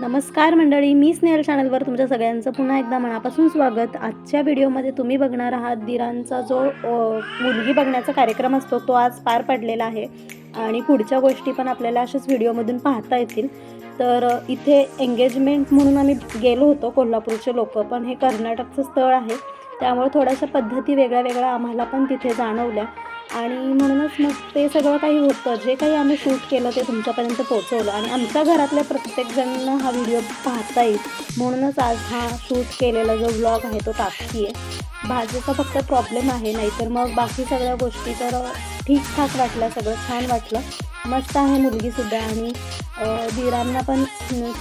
नमस्कार मंडळी मी स्नेहल चॅनलवर तुमच्या सगळ्यांचं पुन्हा एकदा मनापासून स्वागत. आजच्या व्हिडिओमध्ये तुम्ही बघणार आहात दिरांचा जो मुलगी बघण्याचा कार्यक्रम असतो तो आज पार पडलेला आहे आणि पुढच्या गोष्टी पण आपल्याला अशाच व्हिडिओमधून पाहता येतील. तर इथे एंगेजमेंट म्हणून आम्ही गेलो होतो कोल्हापूरचे लोक पण हे कर्नाटकचं स्थळ आहे. त्यामुळे थोड्याशा पद्धती वेगळ्या वेगळ्या आम्हाला पण तिथे जाणवल्या. आणि म्हणूनच मग ते सगळं काही होतं. जे काही आम्ही शूट केलं ते तुमच्यापर्यंत पोहोचवलं. आणि आमच्या घरातल्या प्रत्येकजण हा व्हिडिओ पाहता येईल. म्हणूनच आज हा शूट केलेला जो ब्लॉग आहे तो ताकती आहे भाजीचा फक्त प्रॉब्लेम आहे. नाहीतर मग बाकी सगळ्या गोष्टी तर ठीकठाक वाटल्या. सगळं छान वाटलं. मस्त आहे मुलगीसुद्धा आणि अ, दिरांना पण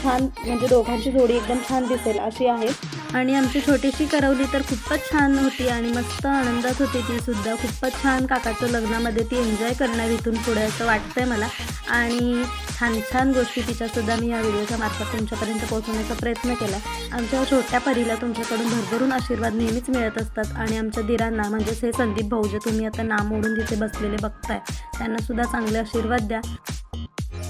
छान म्हणजे दोघांची जोडी एकदम छान दिसेल अशी आहे. आणि आमची छोटीशी करवली तर खूपच छान होती आणि मस्त आनंदात होती ती सुद्धा. खूपच छान काकाचं लग्नामध्ये ती एन्जॉय करणार इथून पुढे असं वाटतंय मला. आणि छान छान गोष्टी तिच्यासुद्धा मी या व्हिडिओच्या मार्फत तुमच्यापर्यंत पोहोचवण्याचा प्रयत्न केला. आमच्या छोट्या परीला तुमच्याकडून भरभरून आशीर्वाद नेहमीच मिळत असतात आणि आमच्या दिरांना म्हणजेच हे संदीप भाऊ जे तुम्ही आता नाम ओढून तिथे बसलेले बघताय त्यांनासुद्धा चांगले आशीर्वाद द्या.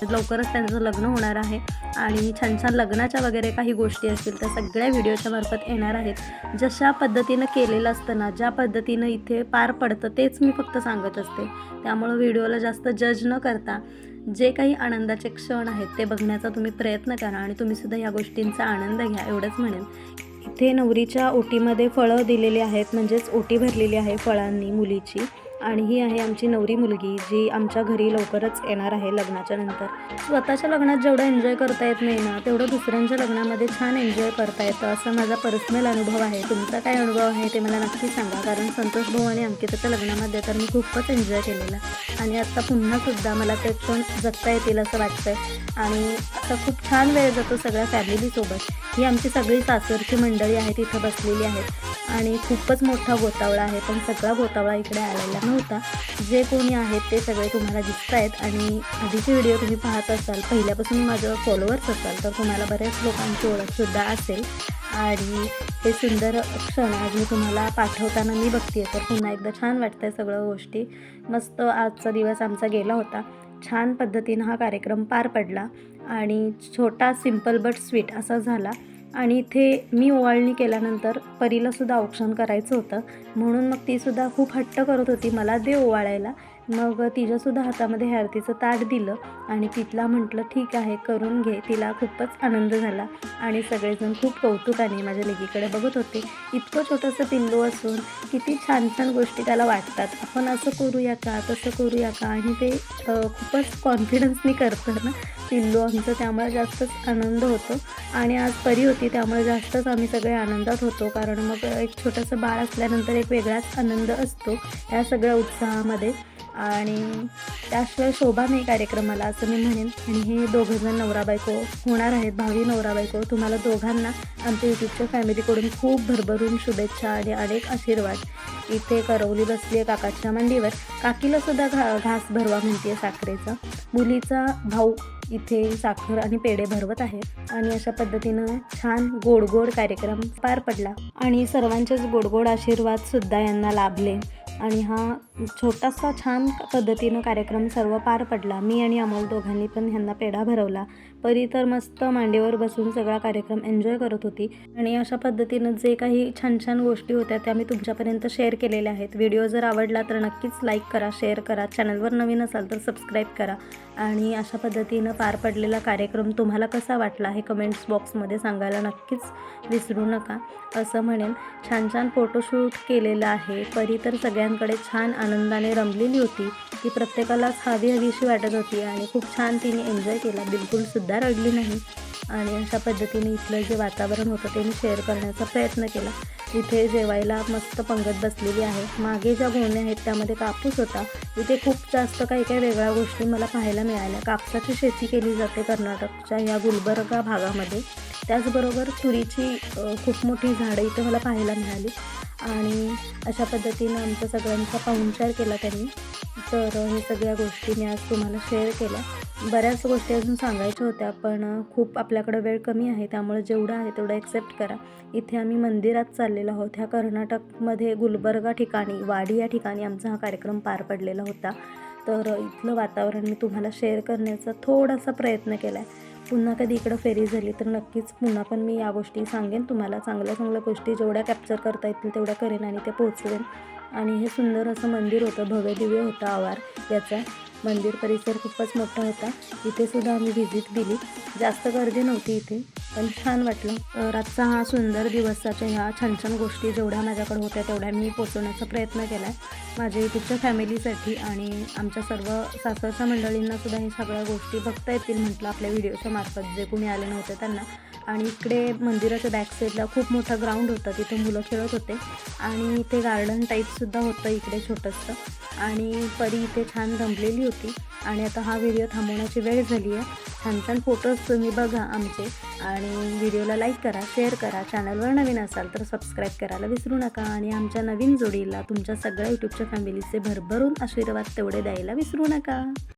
लवकरच त्यांचं लग्न होणार आहे आणि छान छान लग्नाच्या वगैरे काही गोष्टी असतील त्या सगळ्या व्हिडिओच्या मार्फत येणार आहेत. जशा पद्धतीनं केलेलं असतं ना ज्या पद्धतीनं इथे पार पडतं तेच मी फक्त सांगत असते. त्यामुळं व्हिडिओला जास्त जज न करता जे काही आनंदाचे क्षण आहेत ते बघण्याचा तुम्ही प्रयत्न करा आणि तुम्हीसुद्धा या गोष्टींचा आनंद घ्या एवढंच म्हणेन. इथे नवरीच्या ओटीमध्ये फळं दिलेली आहेत म्हणजेच ओटी भरलेली आहे फळांनी मुलीची. आणि ही आहे आमची नवरी मुलगी जी आमच्या घरी लवकरच येणार आहे लग्नाच्या नंतर. स्वतःच्या लग्नात जेवढं एन्जॉय करता येत नाही ना तेवढं दुसऱ्यांच्या लग्नामध्ये छान एन्जॉय करता येतं असा माझा पर्सनल अनुभव आहे. तुमचा काय अनुभव आहे ते मला नक्की सांगा कारण संतोष भाऊ आणि अंकिताच्या लग्नामध्ये तर मी खूपच एन्जॉय केलेला. आणि आत्ता पुन्हासुद्धा मला ते पण जगता येतील असं वाटतंय. आणि आता खूप छान वेळ जातो सगळ्या फॅमिलीसोबत ही आमची सगळी सासरची मंडळी आहे तिथं बसलेली आहेत. आणि खूपच मोठा गोतावळा आहे पण सगळा गोतावळा इकडे आलेला नव्हता. जे कोणी आहेत ते सगळे तुम्हाला दिसत आहेत आणि आधीचे व्हिडिओ तुम्ही पाहत असाल पहिल्यापासून माझं फॉलोअर्स असाल तर तुम्हाला बऱ्याच लोकांची ओळखसुद्धा असेल. आणि हे सुंदर क्षण आज मी तुम्हाला पाठवताना मी बघते तर पुन्हा एकदा छान वाटतंय सगळं गोष्टी. मस्त आजचा दिवस आमचा गेला होता. छान पद्धतीनं हा कार्यक्रम पार पडला आणि छोटा सिंपल बट स्वीट असा झाला. आणि इथे मी ओवाळणी केल्यानंतर परीलासुद्धा औक्षण करायचं होतं. म्हणून मग तीसुद्धा खूप हट्ट करत होती. मला दे ओवाळायला. मग तिच्यासुद्धा हातामध्ये हळदीचं ताट दिलं आणि तिथला म्हटलं ठीक आहे करून घे. तिला खूपच आनंद झाला आणि सगळेजण खूप कौतुकाने माझ्या लेकीकडे बघत होते. इतकं छोटंसं पिल्लू असून किती छान छान गोष्टी त्याला वाटतात. आपण असं करूया का? तसं करूया का? आणि ते खूपच कॉन्फिडन्सनी करतं ना. पिल्लू आमचं त्यामुळे जास्तच आनंद होतो आणि आज परी होती त्यामुळे जास्तच आम्ही सगळे आनंदात होतो. कारण मग एक छोटंसं बाळ असल्यानंतर एक वेगळाच आनंद असतो या सगळ्या उत्साहामध्ये. आणि त्याशिवाय शोभा नाही कार्यक्रमाला असं मी म्हणेन. आणि हे दोघंजण नवरा बायको होणार आहेत भावी नवरा बायको. तुम्हाला दोघांना आमच्या यूट्यूबच्या फॅमिलीकडून खूप भरभरून शुभेच्छा आणि अनेक आशीर्वाद. इथे करवली बसली आहे काकाच्या मांडीवर. काकीला सुद्धा घा घास भरवा म्हणते साखरेचा. मुलीचा भाऊ इथे साखर आणि पेढे भरवत आहे. आणि अशा पद्धतीनं छान गोड गोड कार्यक्रम पार पडला. आणि सर्वांचेच गोड गोड आशीर्वाद सुद्धा यांना लाभले. आणि हा छोटासा छान पद्धतीनं कार्यक्रम सर्व पार पडला. मी आणि अमोल दोघांनी पण ह्यांना पेढा भरवला. परी तर मस्त मांडीवर बसून सगळा कार्यक्रम एन्जॉय करत होती. आणि अशा पद्धतीनं जे काही छान छान गोष्टी होत्या त्या मी तुमच्यापर्यंत शेअर केलेल्या आहेत. व्हिडिओ जर आवडला तर नक्कीच लाईक करा शेअर करा. चॅनलवर नवीन असाल तर सबस्क्राईब करा. आणि अशा पद्धतीनं पार पडलेला कार्यक्रम तुम्हाला कसा वाटला हे कमेंट्स बॉक्समध्ये सांगायला नक्कीच विसरू नका. असं म्हणेन. छान छान फोटोशूट केलेलं आहे. परी तर सगळ्या सगळ्यांकडे छान आनंदाने रमलेली होती. ती प्रत्येकालाच हवी हवीशी वाटत होती आणि खूप छान तिने एन्जॉय केला. बिलकुलसुद्धा रडली नाही. आणि अशा पद्धतीने इथलं जे वातावरण होतं ते मी शेअर करण्याचा प्रयत्न केला. इथे जेवायला मस्त पंगत बसलेली आहे. मागे ज्या गोण्या आहेत त्यामध्ये कापूस होता. इथे खूप जास्त काही काही वेगळ्या गोष्टी मला पाहायला मिळाल्या. कापसाची शेती केली जाते कर्नाटकच्या या गुलबर्गा भागामध्ये. त्याचबरोबर तुरीची खूप मोठी झाडं इथे मला पाहायला मिळाली. आणि अशा पद्धतीनं आमचा सगळ्यांचा पाहुणचार केला त्यांनी. तर हे सगळ्या गोष्टी मी आज तुम्हाला शेअर केल्या. बऱ्याच गोष्टी अजून सांगायच्या होत्या पण खूप आपल्याकडं वेळ कमी आहे त्यामुळे जेवढं आहे तेवढं ॲक्सेप्ट करा. इथे आम्ही मंदिरात चाललेलो आहोत. ह्या कर्नाटकमध्ये गुलबर्गा ठिकाणी वाडी या ठिकाणी आमचा हा कार्यक्रम पार पडलेला होता. तर इथलं वातावरण मी तुम्हाला शेअर करण्याचा थोडासा प्रयत्न केला आहे पुन्हा कधी इकडं फेरी झाली तर नक्कीच पुन्हा पण मी या गोष्टी सांगेन. तुम्हाला चांगल्या चांगल्या गोष्टी जेवढ्या कॅप्चर करता येतील तेवढ्या करेन आणि ते पोचवेन आणि हे सुंदर असं मंदिर होतं भव्य दिव्य होतं आवार याचा. मंदिर परिसर खूपच मोठा होता. इथे सुद्धा आम्ही व्हिजिट दिली जास्त गर्दी नव्हती इथे पण छान वाटलं. अ, रातचा हा सुंदर दिवसाच्या ह्या छान छान गोष्टी जेवढ्या माझ्याकडे होत्या तेवढ्या मी पोचवण्याचा प्रयत्न केला आहे माझ्या यूट्यूबच्या फॅमिलीसाठी आणि आमच्या सर्व सासरच्या मंडळींना सुद्धा हे सगळ्या गोष्टी बघता येतील म्हटलं आपल्या व्हिडिओच्या मार्फत. जे कोणी आले नव्हते त्यांना. आणि इकडे मंदिराच्या बॅक साईडला खूप मोठा ग्राउंड होता तिथे मुलं खेळत होते. आणि इथे गार्डन टाईपसुद्धा होतं इकडे छोटंसं. आणि परी इथे छान रमलेली होती. आणि आता हा व्हिडिओ थांबवण्याची वेळ झाली आहे. छान छान फोटोज तुम्ही बघा आमचे. आणि व्हिडिओला लाईक करा शेअर करा. चॅनलवर नवीन असाल तर सबस्क्राईब करायला विसरू नका. आणि आमच्या नवीन जोडीला तुमच्या सगळ्या यूट्यूबच्या फॅमिलीचे भरभरून आशीर्वाद तेवढे द्यायला विसरू नका.